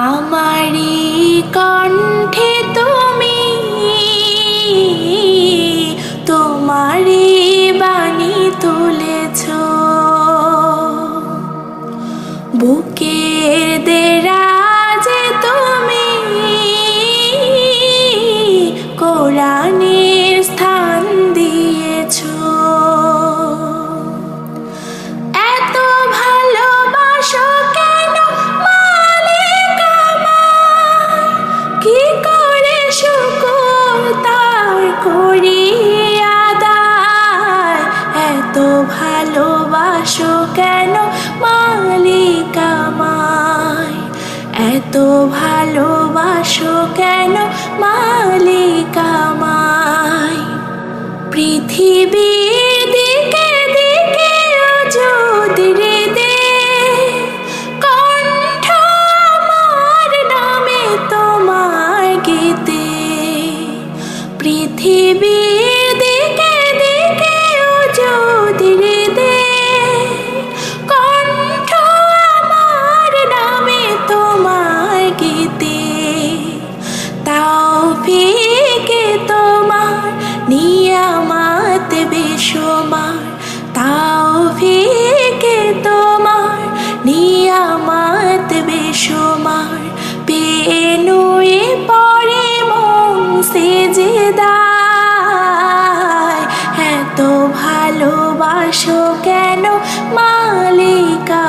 আমারি কণ্ঠ কেন মালিক আমায় এত ভালোবাসো কেন মালিক আমায় পৃথিবীর দিকে দিকে যদি দে কণ্ঠ আমার নামে তোমার গীতে পৃথিবীর সবার পেনুয়ে পরে মন সেজে দায়। এত ভালোবাসো কেন মালিকা?